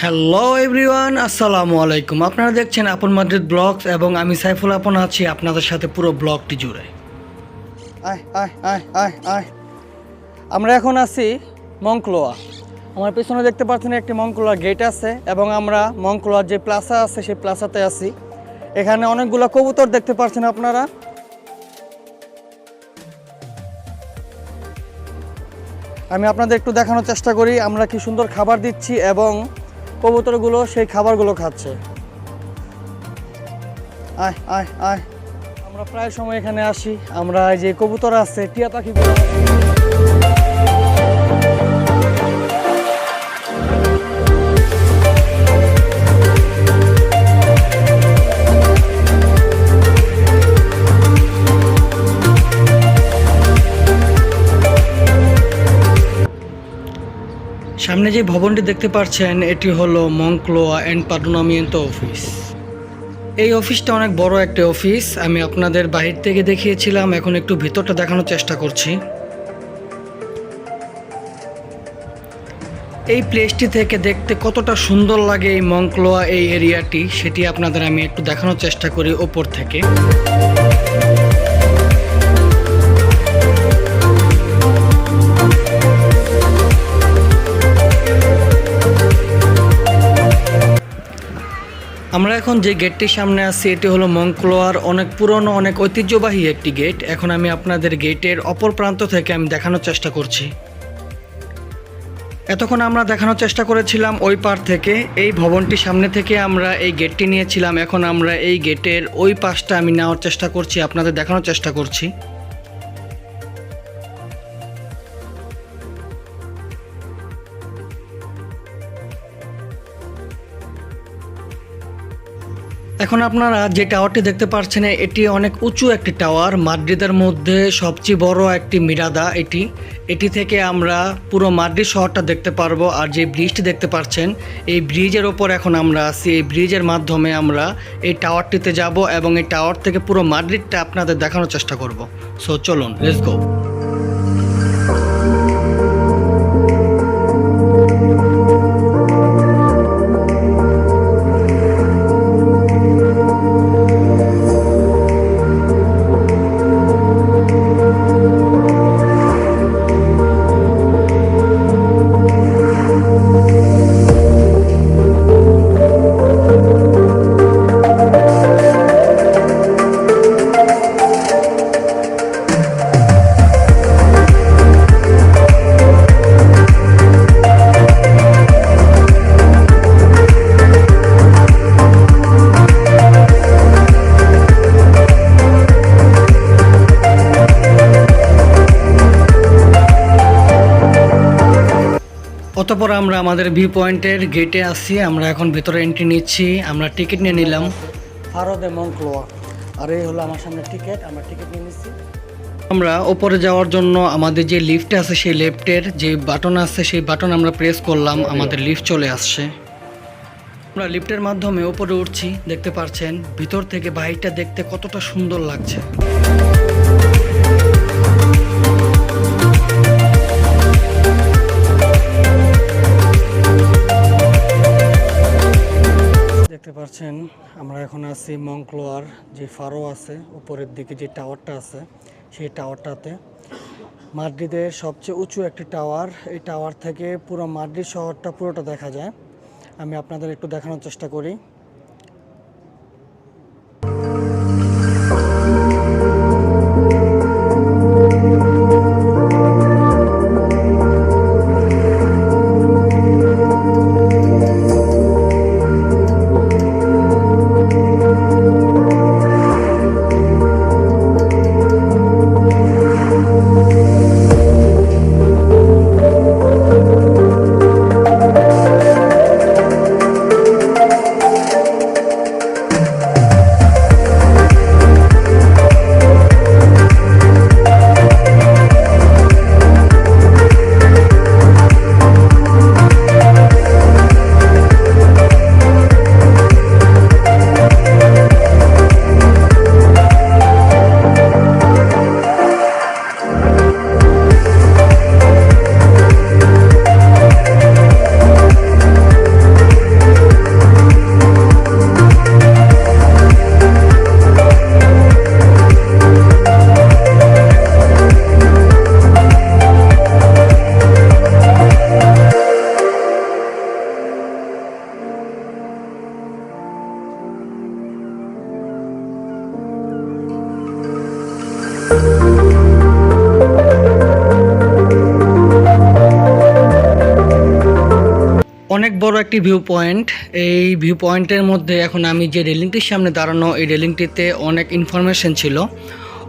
Hello everyone আসসালামু আলাইকুম আপনারা দেখছেন আপন মাদ্রিদ ব্লগস এবং আমি সাইফুল আপন আছি আপনাদের সাথে পুরো ব্লগটি জুড়ে। আয় আয় আয় আয় আয়। আমরা এখন আছি মংকলোয়া। আমার পেছনে দেখতে পাচ্ছেন একটি মংকলোয়া গেট আছে এবং আমরা মংকলোয়ার যে প্লাসা আছে, সেই প্লাসাতে আছি। এখানে অনেকগুলো কবুতর দেখতে পাচ্ছেন আপনারা। আমি আপনাদের একটু দেখানোর চেষ্টা করি, আমরা কি সুন্দর খাবার দিচ্ছি এবং কবুতরগুলো, সেই খাবারগুলো খাচ্ছে। আয় আয় আয়। আমরা প্রায় সময় এখানে আসি। আমরা যে কবুতর আছে, টিয়া পাখিগুলো সামনে যে ভবনটি দেখতে পাচ্ছেন এটি হলো মংক্লোয়া অ্যান্ড পাডোনামিয়েন্তো অফিস। এই অফিসটা অনেক বড় একটা অফিস। আমি আপনাদের বাহির থেকে দেখিয়েছিলাম, এখন একটু ভিতরটা দেখানোর চেষ্টা করছি। এই প্লেসটি থেকে দেখতে কতটা সুন্দর লাগে এই মংক্লোয়া এই এরিয়াটি, সেটি আপনাদের আমি একটু দেখানোর চেষ্টা করি ওপর থেকে। আমরা এখন যে গেটটির সামনে আছি, এটি হলো মংক্লোয়ার, অনেক পুরনো, অনেক ঐতিহ্যবাহী একটি গেট। এখন আমি আপনাদের গেটের অপর প্রান্ত থেকে আমি দেখানোর চেষ্টা করছি। এতক্ষণ আমরা দেখানোর চেষ্টা করেছিলাম ওই পার থেকে, এই ভবনটির সামনে থেকে আমরা এই গেটটি নিয়েছিলাম। এখন আমরা এই গেটের ওই পাশটা আমি নেওয়ার চেষ্টা করছি, আপনাদের দেখানোর চেষ্টা করছি। এখন আপনারা যে টাওয়ারটি দেখতে পাচ্ছেন এটি অনেক উঁচু একটি টাওয়ার। মাদ্রিদের মধ্যে সবচেয়ে বড় একটি মিরাদা এটি। এটি থেকে আমরা পুরো মাদ্রিদ শহরটা দেখতে পারব আর যে ব্রিজটি দেখতে পাচ্ছেন এই ব্রিজের ওপর এখন আমরা আছি। এই ব্রিজের মাধ্যমে আমরা এই টাওয়ারটিতে যাব এবং এই টাওয়ার থেকে পুরো মাদ্রিদটা আপনাদের দেখানোর চেষ্টা করব। সো চলুন লেটস গো অতপর আমরা আমাদের ভিউ পয়েন্টের গেটে আসছি আমরা এখন ভেতরে এন্ট্রি নিচ্ছি আমরা টিকিট নিয়ে নিলাম। ফারদে মংক্লোয়া আর এই হলো আমার সামনে টিকিট আমরা টিকিট নিয়ে নিচ্ছি। আমরা ওপরে যাওয়ার জন্য আমাদের যে লিফট আছে সেই লিফটের যে বাটন আছে সেই বাটন আমরা প্রেস করলাম আমাদের লিফট চলে আসছে। আমরা লিফটের মাধ্যমে ওপরে উঠছি দেখতে পাচ্ছেন ভিতর থেকে বাহিরটা দেখতে কতটা সুন্দর লাগছে। পাচ্ছেন আমরা এখন আছি মংক্লোয়ার, যে ফারো আছে, উপরের দিকে যে টাওয়ারটা আছে, সেই টাওয়ারটাতে। মাদ্রিদের সবচেয়ে উঁচু একটি টাওয়ার, এই টাওয়ার থেকে পুরো মাদ্রিদ শহরটা পুরোটা দেখা যায়। আমি আপনাদের একটু দেখানোর চেষ্টা করি। অনেক বড় একটি ভিউ পয়েন্ট এই ভিউ পয়েন্টের মধ্যে এখন আমি যে রেলিংটির সামনে দাঁড়ানো, এই রেলিংটিতে অনেক ইনফরমেশন ছিল।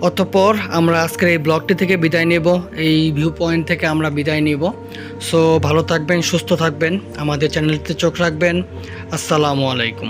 অতপর আমরা আজকের এই ব্লগটি থেকে বিদায় নেব। এই ভিউ পয়েন্ট থেকে আমরা বিদায় নেব। সো ভালো থাকবেন, সুস্থ থাকবেন। আমাদের চ্যানেলটিতে চোখ রাখবেন। আসসালামু আলাইকুম।